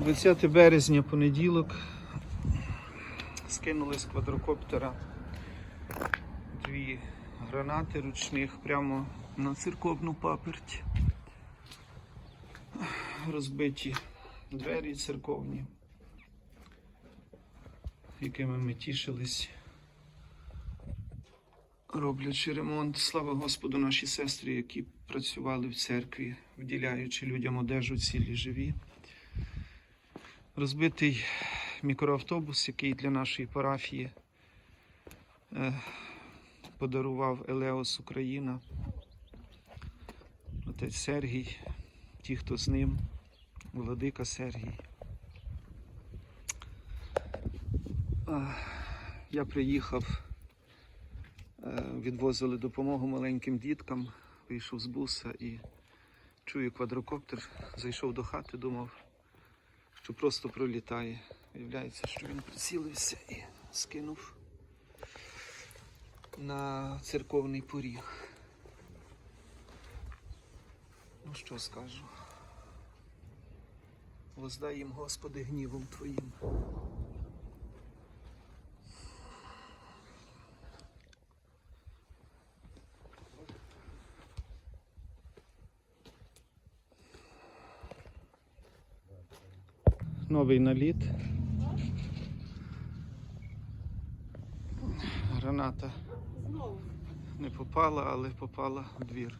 20 березня, понеділок. Скинули з квадрокоптера дві гранати ручних прямо на церковну паперть. Розбиті двері церковні, якими ми тішились, роблячи ремонт. Слава Господу, наші сестри, які працювали в церкві, вділяючи людям одежу цілі живі. Розбитий мікроавтобус, який для нашої парафії е, подарував Елеос Україна. Отець Сергій, ті, хто з ним, Владика Сергій. Я приїхав, е, відвозили допомогу маленьким діткам, вийшов з буса і чую квадрокоптер, зайшов до хати, думав, що просто пролітає. Виявляється, що він прицілився і скинув на церковний поріг. Ну що скажу? Воздай їм, Господи, гнівом Твоїм. Новий наліт. Граната не попала, але попала в двір.